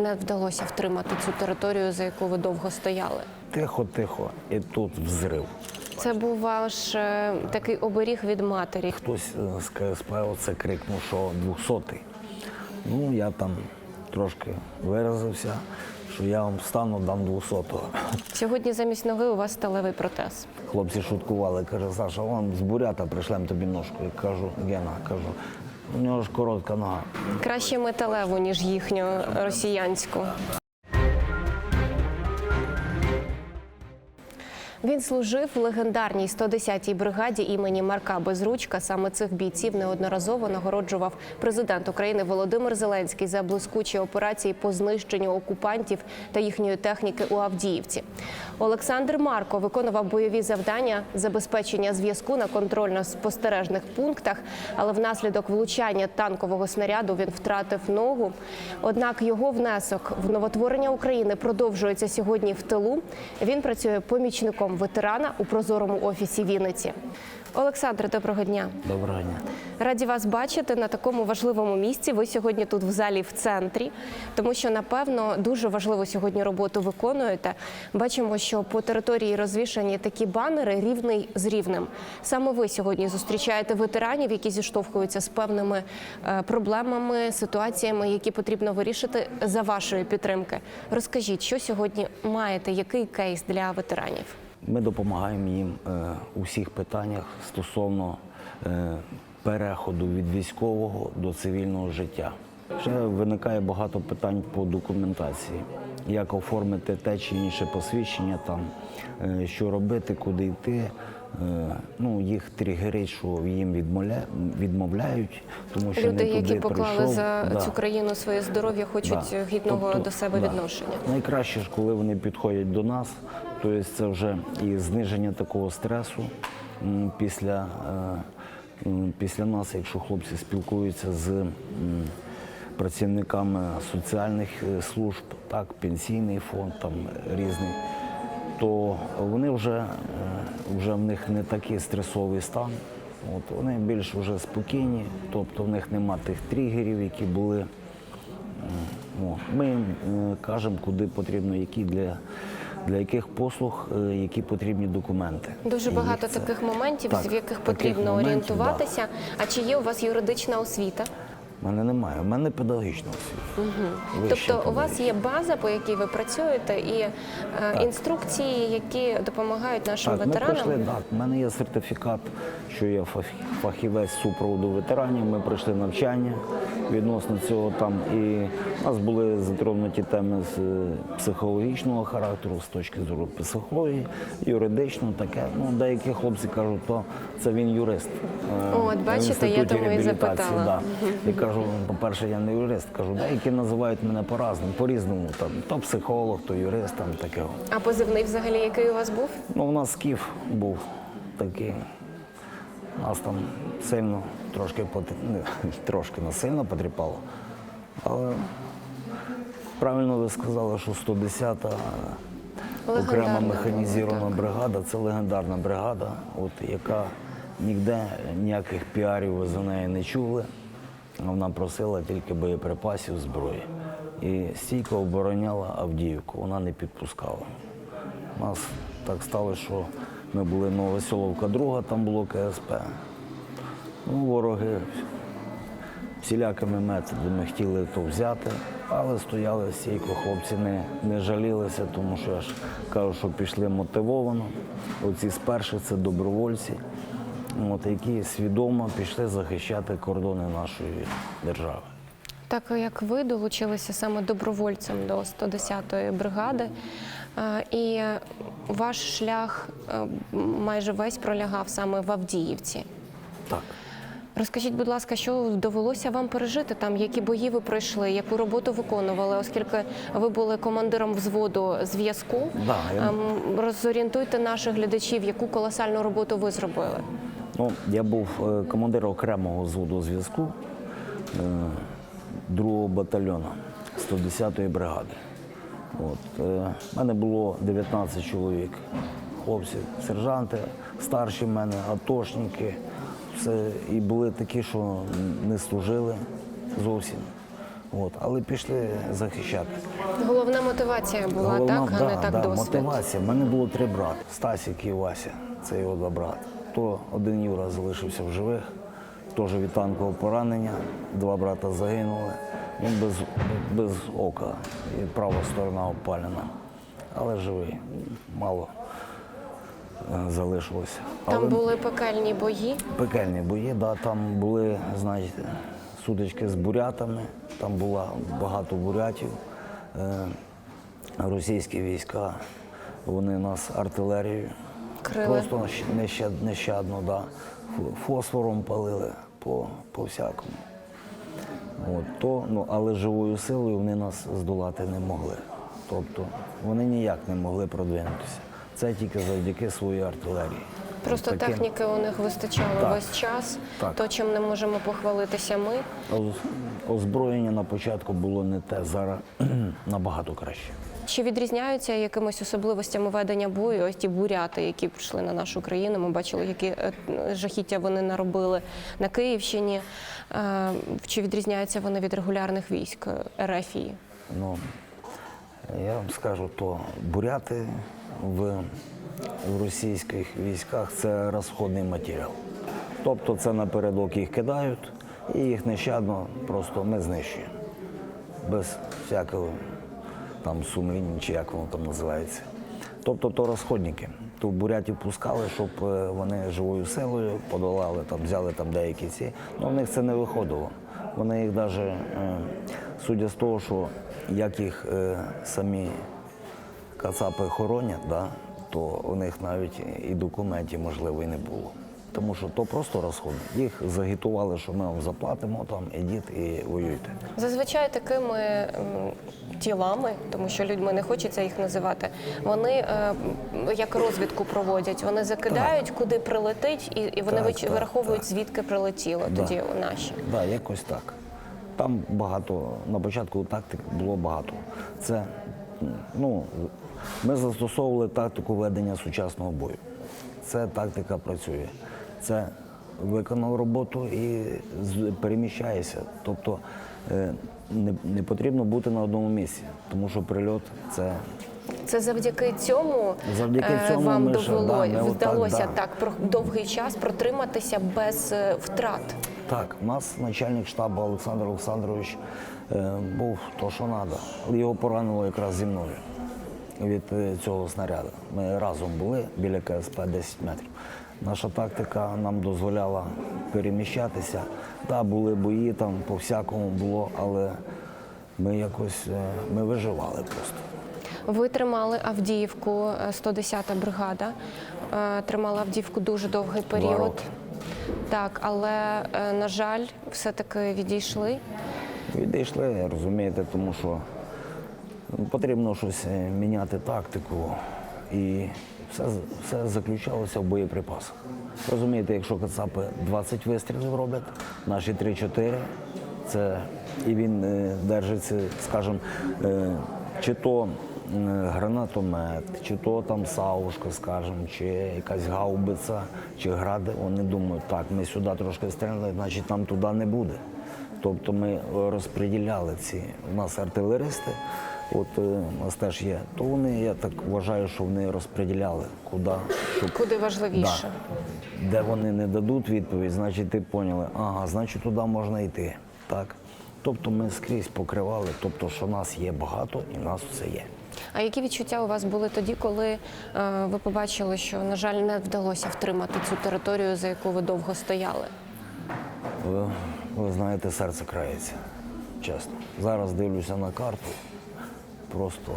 Не вдалося втримати цю територію, за яку ви довго стояли. Тихо, тихо, і тут взрив. Це був ваш е, такий оберіг від матері. Хтось е, з КСП оце крикнув, що 200-й. Ну, я там трошки виразився, що я вам встану, дам 200-го. Сьогодні замість ноги у вас сталевий протез. Хлопці шуткували, каже, Саша, вон з бурята пришлем тобі ножку. Я кажу, Гена, кажу, у нього ж коротка нога. Краще металеву, ніж їхню росіянську. Він служив в легендарній 110-й бригаді імені Марка Безручка. Саме цих бійців неодноразово нагороджував президент України Володимир Зеленський за блискучі операції по знищенню окупантів та їхньої техніки у Авдіївці. Олександр Марко виконував бойові завдання забезпечення зв'язку на контрольно-спостережних пунктах, але внаслідок влучання танкового снаряду він втратив ногу. Однак його внесок в новотворення України продовжується сьогодні в тилу. Він працює помічником ветерана у прозорому офісі Вінниці. Олександр, доброго дня. Доброго дня. Раді вас бачити на такому важливому місці. Ви сьогодні тут в залі в центрі, тому що напевно дуже важливу сьогодні роботу виконуєте. Бачимо, що по території розвішані такі банери рівний з рівнем. Саме ви сьогодні зустрічаєте ветеранів, які зіштовхуються з певними е, проблемами, ситуаціями, які потрібно вирішити за вашої підтримки. Розкажіть, що сьогодні маєте, який кейс для ветеранів? Ми допомагаємо їм е, у всіх питаннях стосовно е, переходу від військового до цивільного життя. Ще виникає багато питань по документації, як оформити те чи інше посвідчення, там, е, що робити, куди йти. Е, Ну, їх тригерить, що їм відмовля... відмовляють, тому що Люди, не туди які поклали прийшов. за Да. цю країну своє здоров'я, хочуть Да. гідного Тобто, до себе да. відношення. Найкраще ж, коли вони підходять до нас, то є це вже і зниження такого стресу після, е, після нас, якщо хлопці спілкуються з працівниками соціальних е, служб, так, пенсійний фонд там різний, то вони вже, вже в них не такий стресовий стан. От, вони більш вже спокійні, тобто в них нема тих тригерів, які були. О, Ми їм кажемо, куди потрібно, які для, для яких послуг, е, які потрібні документи. Дуже багато це- таких моментів, Так, з яких потрібно моментів, орієнтуватися. А чи є у вас юридична освіта? У мене немає, у мене педагогічна освіта. Вища Тобто у вас є база, по якій ви працюєте, і е, інструкції, які допомагають нашим Так, ми ветеранам. пройшли, так. У мене є сертифікат, що я фахівець супроводу ветеранів. Ми пройшли навчання відносно цього там. І у нас були затронуті теми з е, психологічного характеру, з точки зору психології, юридично таке. Ну, деякі хлопці кажуть, то це він юрист. е, От, бачите, я тому і запитала. Да. Кажу, по-перше, я не юрист. Кажу, деякі називають мене по-разному, по-різному. Там, то психолог, то юрист, там таке. А позивний взагалі який у вас був? Ну, у нас скіф був такий. Нас там сильно трошки не, трошки нас сильно потріпало. Але правильно ви сказали, що 110-та окрема механізована бригада це легендарна бригада, от, яка ніде ніяких піарів ви за неї не чули. Вона просила тільки боєприпасів, зброї. І стійко обороняла Авдіївку, вона не підпускала. У нас так сталося, що ми були Новоселовка друга, там було КСП. Ну, вороги всілякими методами хотіли то взяти, але стояли стійко, хлопці не, не жалілися, тому що я ж кажу, що пішли мотивовано. Оці сперші це добровольці, от, які свідомо пішли захищати кордони нашої держави. Так як ви долучилися саме добровольцем до 110-ї бригади, е, і ваш шлях е, майже весь пролягав саме в Авдіївці. Так. Розкажіть, будь ласка, що довелося вам пережити там, які бої ви пройшли, яку роботу виконували, оскільки ви були командиром взводу зв'язку. Да, я- Ем, Розорієнтуйте наших глядачів, яку колосальну роботу ви зробили. Ну, я був е, командиром окремого взводу зв'язку е, другого батальйону 110-ї бригади. От, е, мене було 19 чоловік, хлопців, сержанти, старші в мене, атошники. Все, і були такі, що не служили зовсім. От, але пішли захищати. Головна мотивація була Головна, так, а не так да, досвід. мотивація. У мене було три брати. Стасік і Вася, це його два брати. То один Юра залишився в живих, теж від танкового поранення. Два брата загинули. Він без, без ока і права сторона опалена. Але живий, мало е, залишилося. Там Але були пекельні бої. пекельні бої, да, там були, знаєте, сутички з бурятами, там було багато бурятів. Е, російські війська, вони нас артилерією. Крили. Просто нещ- нещадно, да. Фосфором палили по, по всякому. От, то, ну, але живою силою вони нас здолати не могли. Тобто вони ніяк не могли продвинутися. Це тільки завдяки своїй артилерії. Просто Таким- техніки у них вистачало Так. весь час. Так. То, чим не можемо похвалитися ми. Озброєння на початку було не те, зараз набагато краще. Чи відрізняються якимись особливостями ведення бою? Ось ті буряти, які прийшли на нашу країну. Ми бачили, які е, жахіття вони наробили на Київщині. Е, Чи відрізняються вони від регулярних військ е, Ну, я вам скажу, то буряти в, в російських військах це розходний матеріал. Тобто це напередок їх кидають і їх нещадно просто ми знищуємо. Без всякого там сумління, чи як воно там називається. Тобто то розходники. То бурятів пускали, щоб е, вони живою силою подолали, там, взяли там деякі ці. Ну, в них це не виходило. Вони їх навіть, судя з того, що як їх е, самі кацапи хоронять, да, то у них навіть і документів, можливо, і не було. Тому що то просто розходи. Їх загітували, що ми вам заплатимо, там, ідіть і воюйте. Зазвичай такими м, тілами, тому що людьми не хочеться їх називати. Вони е, як розвідку проводять. Вони закидають, куди прилетить, і, і вони Так, вич- так, вираховують, так. звідки прилетіло. Да. Тоді наші. Так, да, якось так. Там багато, на початку тактик було багато. Це, ну, ми застосовували тактику ведення сучасного бою. Це тактика працює. Це виконав роботу і переміщаєшся. Тобто е, не, не потрібно бути на одному місці, тому що прильот це Це завдяки цьому, Завдяки е, цьому вам ми ще, довело, да, ми вдалося да. так про довгий час протриматися без е, втрат. Так, у нас начальник штабу Олександр Олександрович був то, що треба. Його поранило якраз зі мною від цього снаряду. Ми разом були біля КСП 10 метрів. Наша тактика нам дозволяла переміщатися. Так, були бої, там по всякому було, але ми якось е, ми виживали просто. Ви тримали Авдіївку, е, 110-та бригада. е, Тримала Авдіївку дуже довгий період. роки. Так, але е, на жаль, все-таки відійшли. Відійшли, розумієте, тому що потрібно щось е, міняти тактику. І все, все заключалося в боєприпасах. Розумієте, якщо кацапи 20 вистрілів роблять, наші 3-4, це і він е, держиться, скажімо, е, чи то е, гранатомет, чи то там саушка, скажімо, чи якась гаубиця, чи гради. Вони думають, так, ми сюди трошки стріляли, значить нам туди не буде. Тобто ми е, розподіляли ці. У нас артилеристи, от е, у нас теж є. То вони, я так вважаю, що вони розподіляли, куди, щоб Куди важливіше. Да. де вони не дадуть відповідь, значить ти поняли, ага, значить туди можна йти. Так? Тобто ми скрізь покривали, тобто, що нас є багато і нас все є. А які відчуття у вас були тоді, коли е, ви побачили, що, на жаль, не вдалося втримати цю територію, за яку ви довго стояли? Ви, ви знаєте, серце крається, чесно. Зараз дивлюся на карту, просто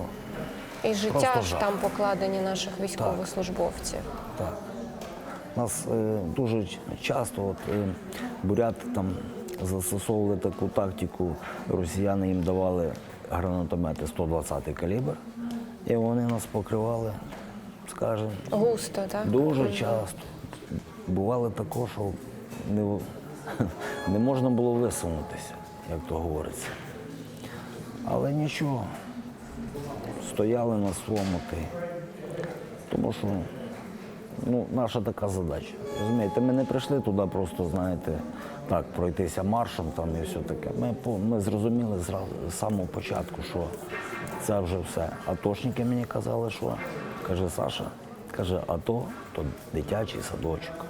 І життя Просто ж жах. там покладені наших військовослужбовців. Так. Нас е, дуже часто от, е, буряти там застосовували таку тактику, росіяни їм давали гранатомети 120 калібр, і вони нас покривали, скажімо, Густо, так? дуже часто. Бувало також, що не, не можна було висунутися, як то говориться. Але нічого, стояли на своєму ти. Тому що ну, наша така задача. Розумієте, ми не прийшли туди просто, знаєте, так, пройтися маршем там і все таке. Ми, ми зрозуміли з самого початку, що це вже все. Атошники мені казали, що каже Саша, каже, АТО то дитячий садочок.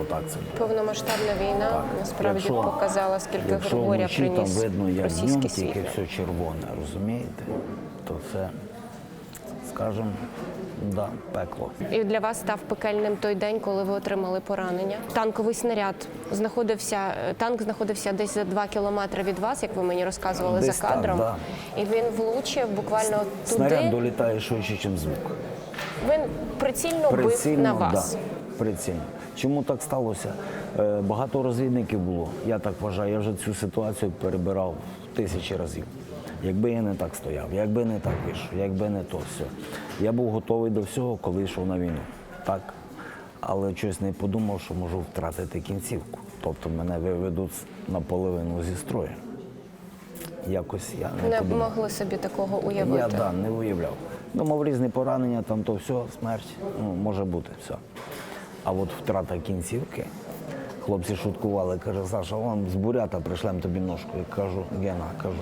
Отак це було. Повномасштабна війна Так. насправді Якщо- показала, скільки Якщо горя вночі там приніс видно, як днем російський тільки все червоне, розумієте, то це, скажімо, да, пекло. І для вас став пекельним той день, коли ви отримали поранення. Танковий снаряд знаходився. е, Танк знаходився десь за два кілометри від вас, як ви мені розказували Десь за кадром. да. І він влучив буквально Снаряд туди. долітає швидше, ніж звук. Він прицільно, бив на вас. Да, прицільно. Чому так сталося? Е, Багато розвідників було. Я так вважаю. Я вже цю ситуацію перебирав тисячі разів. Якби я не так стояв, якби не так вийшов, якби не то все. Я був готовий до всього, коли йшов на війну. Так. Але щось не подумав, що можу втратити кінцівку. Тобто мене виведуть наполовину зі строю. Якось я не, Не подумав. могли собі такого уявити. Я да, не уявляв. Думав, різні поранення, там то все, смерть, ну, може бути, все. А от втрата кінцівки, хлопці шуткували, каже, Саша, вон з бурята пришлем тобі ножку. Я кажу, Гена, кажу,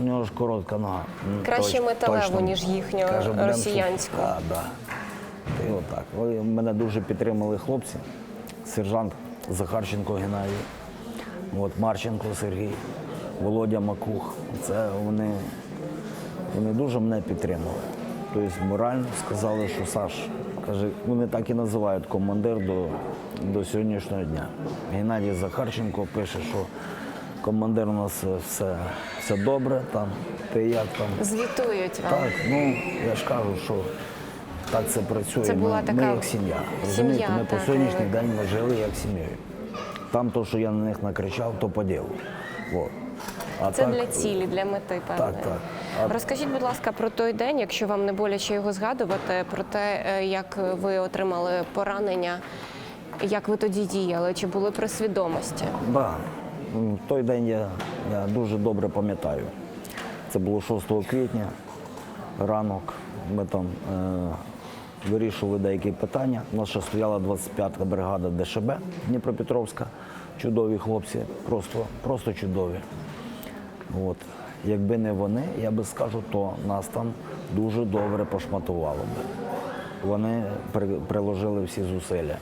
у нього ж коротка нога. Краще точ- металеву, точно». ніж їхню Каже, «Будем росіянську». шут- Да. І отак. Ой, Мене дуже підтримали хлопці. Сержант Захарченко Геннадій, от Марченко Сергій, Володя Макух. Це вони, вони дуже мене підтримали. Тобто морально сказали, що Саш, каже, вони так і називають командир до, до сьогоднішнього дня. Геннадій Захарченко пише, що командир у нас все, все добре, там, ти як там. Звітують вам. Так, ну я ж кажу, що так це працює. Це була ми, така ми як сім'я. Розумієте, сім'я, ми по сьогоднішній ви- день ми жили як сім'єю. Там то, що я на них накричав, то по ділу. От. А Це так, для цілі, для мети, певне. Так, так. Розкажіть, будь ласка, про той день, якщо вам не боляче його згадувати, про те, е, як ви отримали поранення, як ви тоді діяли, чи були при свідомості? Да. М, Той день я, я дуже добре пам'ятаю. Це було 6 квітня, ранок. Ми там е, вирішували деякі питання. У нас ще стояла 25-та бригада ДШБ Дніпропетровська. Чудові хлопці, просто, просто чудові. От. Якби не вони, я би скажу, то нас там дуже добре пошматувало би. Вони при- приложили всі зусилля.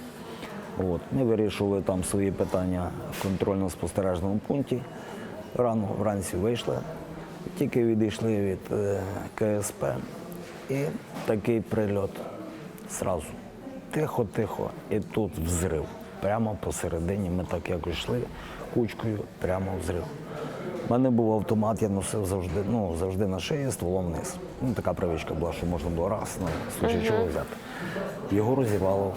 От. Ми вирішували там свої питання в контрольно-спостережному пункті. Рано вранці вийшли, тільки відійшли від е, КСП і такий прильот зразу. Тихо-тихо, і тут взрив. Прямо посередині ми так якось йшли кучкою, прямо взрив. У мене був автомат, я носив завжди, ну, завжди на шиї, стволом вниз. Ну, така привичка була, що можна було раз, ну, в случай чого взяти. Його розірвало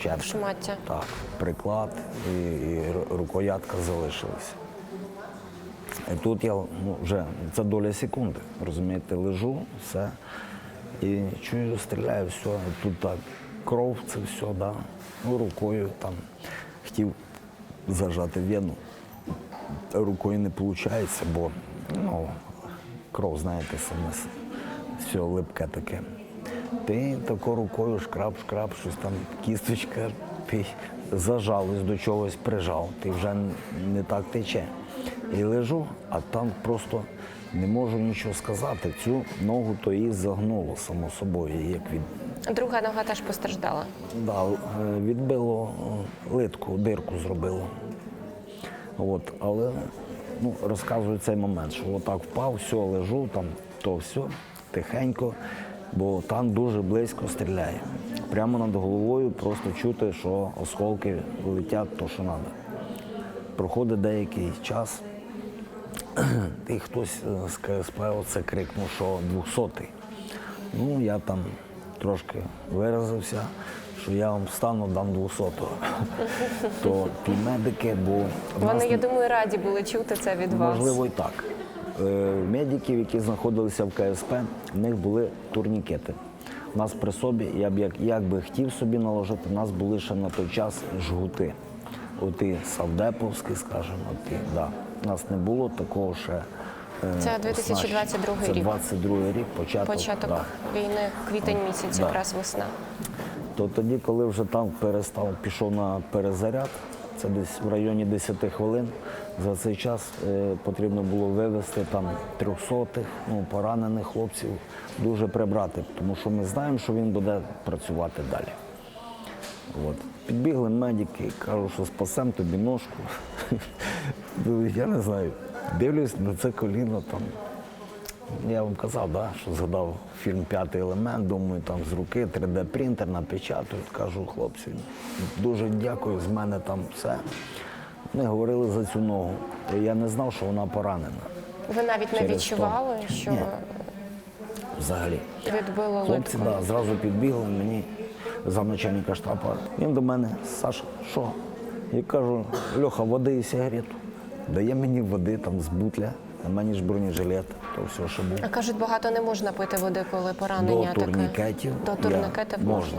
щепки. Шмаття. Так, приклад і, і рукоятка залишилися. І тут я ну, вже це доля секунди, розумієте, лежу, все. І чую, стріляю, все. Тут так, кров, це все, да. Ну, рукою там хотів зажати вену. Рукою не виходить, бо ну, кров, знаєте, саме все липке таке. Ти тако рукою шкраб, шкраб, щось там, кісточка, ти зажалось до чогось прижав, ти вже не так тече. І лежу, а там просто не можу нічого сказати. Цю ногу то її загнуло само собою, як від Друга нога теж постраждала. Да, е, відбило е, литку, дирку зробило. От, але ну, розказую цей момент, що отак впав, все, лежу, там, то все, тихенько, бо там дуже близько стріляє. Прямо над головою просто чути, що осколки летять то, що треба. Проходить деякий час, і хтось з КСП оце крикнув, що 200-й. Ну, я там трошки виразився, що я вам встану, дам 200-го. То ті медики, бо Вони, нас, я думаю, раді були чути це від вас. можливо і так. Е, Медиків, які знаходилися в КСП, в них були турнікети. У нас при собі, я б як, як би хотів собі наложити, у нас були ще на той час жгути. Оті савдеповські, скажімо, оті, да. У нас не було такого ще. е, Це 2022 оснащення. рік. Це 22 рік, початок. Початок да. війни, квітень місяць, Да. якраз весна. То тоді, коли вже танк перестав, пішов на перезаряд, це десь в районі 10 хвилин. За цей час е, потрібно було вивезти там трьохсотих, ну, поранених хлопців, дуже прибрати, тому що ми знаємо, що він буде працювати далі. От. Підбігли медики, кажуть, що спасемо тобі ножку. Я не знаю. Дивлюсь на це коліно там. Я вам казав, да, що згадав фільм П'ятий елемент, думаю, там з руки 3D-принтер напечатають. Кажу, хлопці, дуже дякую, з мене там все. Ми говорили за цю ногу. І Я не знав, що вона поранена Ви навіть не відчували, то. що Ні. взагалі. відбило Хлопці да, зразу підбігли мені замначальника штабу. Він до мене, Саша, що? Я кажу, Льоха, води і сигарету. Дає мені води там з бутля, а мені ж бронежилет, то все, що було. А кажуть, багато не можна пити води, коли поранення До таке. турнікетів, я- турнікетів можна.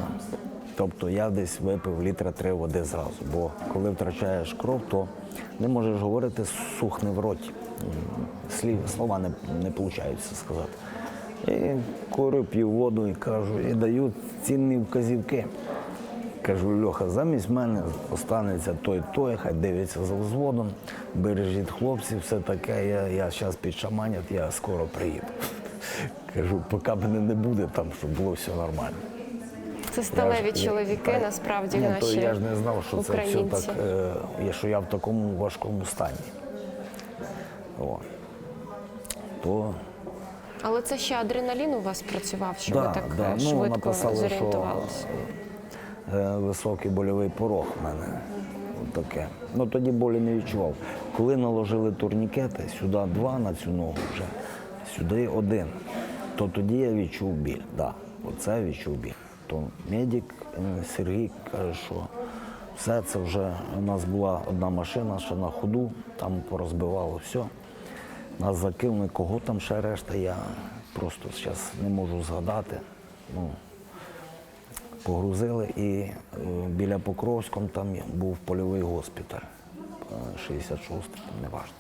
Тобто я десь випив літра три води зразу, бо коли втрачаєш кров, то не можеш говорити, сухне в роті. Слів, слова не, не виходить сказати. І курю, п'ю воду і кажу, і даю цінні вказівки. Кажу, Льоха, замість мене останеться той той, хай дивиться за взводом, бережіть хлопців, все таке, я, я зараз підшаманять, я скоро приїду. Кажу, поки мене не буде там, щоб було все нормально. Це сталеві Я ж- я- чоловіки, та- насправді Ні, наші то я ж не знав, що це все так, е, що я в такому важкому стані. О. То Але це ще адреналін у вас працював, що Да, ви так да. е, Ну, швидко написали, що- зорієнтувалися. е, високий больовий порог в мене. Таке. Ну тоді болі не відчував. Коли наложили турнікети, сюди два на цю ногу вже, сюди один, то тоді я відчув біль. Да, оце відчув біль. То медик е, Сергій каже, що все це вже у нас була одна машина ще на ходу, там порозбивало все. Нас закинули, кого там ще решта, я просто зараз не можу згадати. Ну, погрузили і е, біля Покровськом там був польовий госпіталь, е, 66, там не важливо.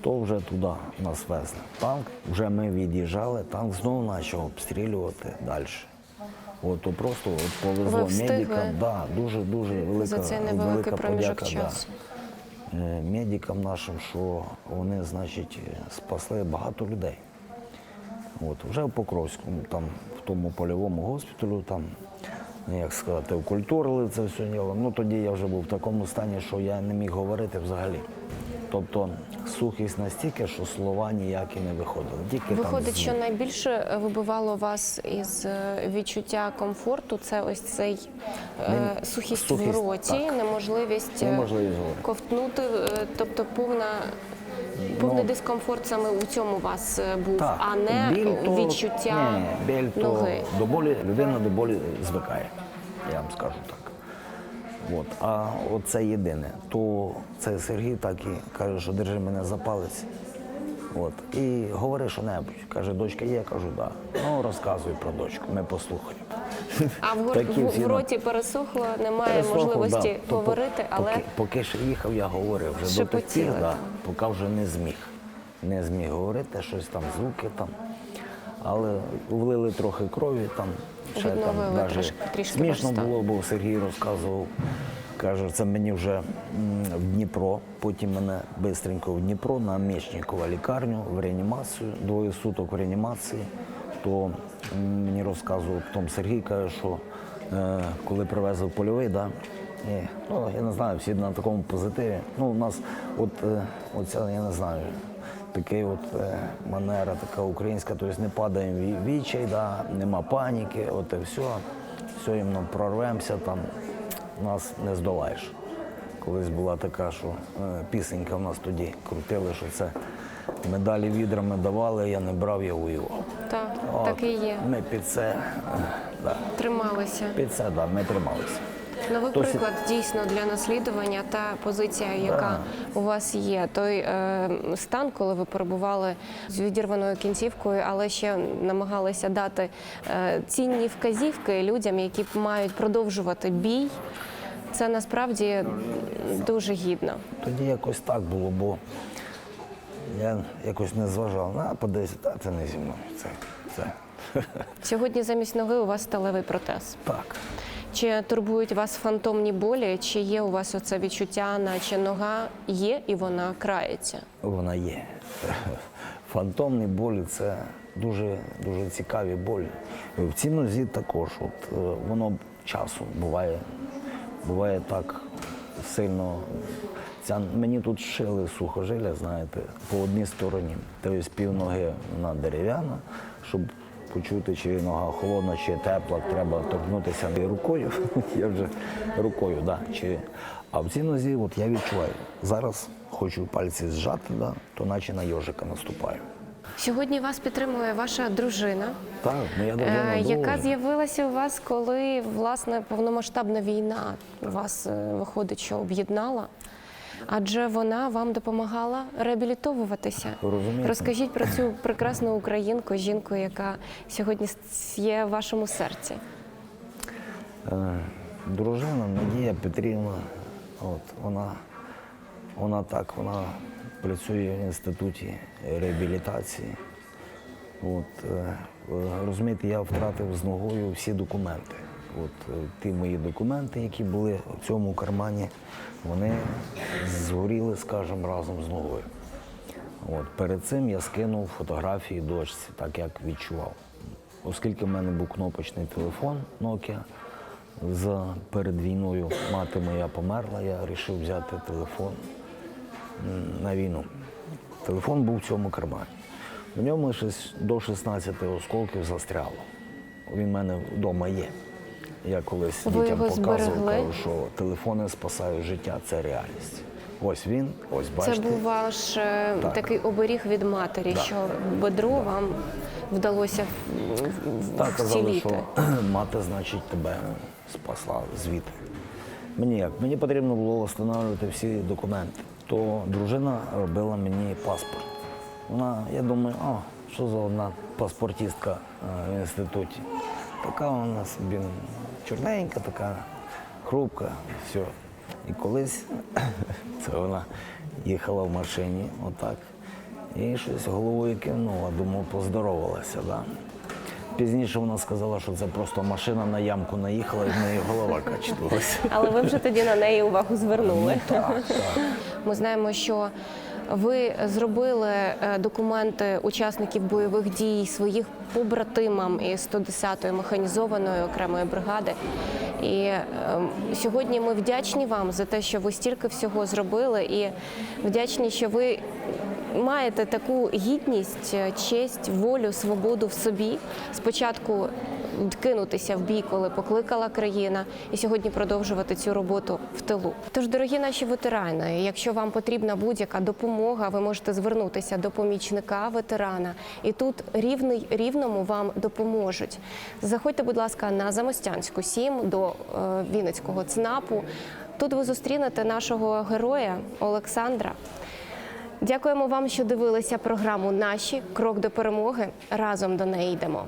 То вже туди нас везли. Танк, вже ми від'їжджали, танк знову почав обстрілювати далі. От то просто от повезло медикам. Да, дуже дуже велика, За цей велика подяка, часу. Да. Е, Медикам нашим, що вони, значить, спасли багато людей. От, вже в Покровському, там, в тому польовому госпіталю, там, як сказати, окультурили це все діло. Ну тоді я вже був в такому стані, що я не міг говорити взагалі. Тобто сухість настільки, що слова ніякі не виходили. Тільки Виходить, там що найбільше вибивало вас із е, відчуття комфорту, це ось цей е, Не- сухість, сухість, в роті, так. неможливість, е, Неможливість ковтнути, е, тобто повна. Повний Ну, дискомфорт саме у цьому у вас е, був, Так, а не біль то- відчуття ні, біль то ноги. до болі, людина до болі звикає, я вам скажу так. От. А оце єдине. То це Сергій так і каже, що держи мене за палець. От. І говори що-небудь. Каже, дочка є, я кажу, так. Да. Ну, розказуй про дочку, ми послухаємо. А в, Такі в, в роті пересохло, немає Переслухав, можливості да. То говорити, але поки, поки ще їхав, я говорив вже до тих пір, да, поки вже не зміг. Не зміг говорити, щось там, звуки там. Але влили трохи крові там. Ще там даже трошки, трішки смішно було, бо Сергій розказував. Каже, це мені вже в Дніпро, потім мене бистренько в Дніпро на Мечникова лікарню в реанімацію, двоє суток в реанімації. То мені розказував потім Сергій, каже, що е, коли привезли польовий, да, і, ну, я не знаю, всі на такому позитиві. Ну, у нас от, е, оця, я не знаю, такий от е, манера така українська, тобто не падаємо в відчай, да, нема паніки, от і все. Все, їм нам прорвемося, там нас не здолаєш. Колись була така, що е, пісенька в нас тоді крутили, що це медалі відрами давали, я не брав, я воював. так, От, так і є. Ми під це, е, да, Трималися. під це да, ми трималися. Ви Досить- приклад дійсно для наслідування та позиція, яка у вас є. Той е, стан, коли ви перебували з відірваною кінцівкою, але ще намагалися дати е, цінні вказівки людям, які мають продовжувати бій. Це насправді дуже гідно. Тоді якось так було, бо я якось не зважав. На, подивися, та це не зі мною. Це, це. Сьогодні замість ноги у вас сталевий протез. Так. Чи турбують вас фантомні болі? Чи є у вас оце відчуття, наче нога є і вона крається? Вона є. Фантомні болі це дуже, дуже цікаві болі. В цій нозі також. От, е, воно часом буває, буває так сильно. Ця, мені тут шили сухожилля, знаєте, по одній стороні. Тобто півноги вона дерев'яна, щоб почути, чи нога холодна, чи тепла, треба торкнутися рукою. Я вже рукою, да, чи... А в цій нозі от я відчуваю. Зараз хочу пальці зжати, да, то наче на йожика наступаю. Сьогодні вас підтримує ваша дружина, Так, моя е, дружина яка з'явилася у вас, коли власне повномасштабна війна вас е, виходить, що об'єднала. Адже вона вам допомагала реабілітовуватися. Розумієте? Розкажіть про цю прекрасну українку, жінку, яка сьогодні є в вашому серці. Е, Дружина Надія Петрівна, от, вона, вона так, вона працює в інституті реабілітації. От, е, розумієте, я втратив з ногою всі документи. От, е, ті мої документи, які були в цьому кармані, вони згоріли, скажімо, разом з ногою. От, перед цим я скинув фотографії дочці, так як відчував. Оскільки в мене був кнопочний телефон Nokia, з, перед війною мати моя померла, я вирішив взяти телефон на війну. Телефон був в цьому кармані. В ньому до 16 осколків застряло. Він в мене вдома є. Я колись Ви дітям його показував, зберегли? кажу, що телефони спасають життя, це реальність. Ось він, ось бачите. Це був ваш е, Так. такий оберіг від матері, Да. що бедро вам вдалося в- в- Так казали, вціліти. що мати, значить, тебе спасла звідти. Мені як? Мені потрібно було встановлювати всі документи. То дружина робила мені паспорт. Вона, я думаю, о, що за одна паспортістка е, в інституті. Така вона собі чорненька, така хрупка, все. І колись це вона їхала в машині, отак, і щось головою кивнула, думав, поздоровалася. Да? Пізніше вона сказала, що це просто машина на ямку наїхала і в неї голова качнулася. Але ви вже тоді на неї увагу звернули. Так, так. Ми знаємо, що ви зробили е, документи учасників бойових дій своїх побратимам із 110-ї механізованої окремої бригади. І е, сьогодні ми вдячні вам за те, що ви стільки всього зробили, і вдячні, що ви маєте таку гідність, е, честь, волю, свободу в собі. Спочатку кинутися в бій, коли покликала країна, і сьогодні продовжувати цю роботу в тилу. Тож, дорогі наші ветерани, якщо вам потрібна будь-яка допомога, ви можете звернутися до помічника ветерана, і тут рівний рівному вам допоможуть. Заходьте, будь ласка, на Замостянську 7 до е, Вінницького ЦНАПу. Тут ви зустрінете нашого героя Олександра. Дякуємо вам, що дивилися програму Наші крок до перемоги. Разом до неї йдемо.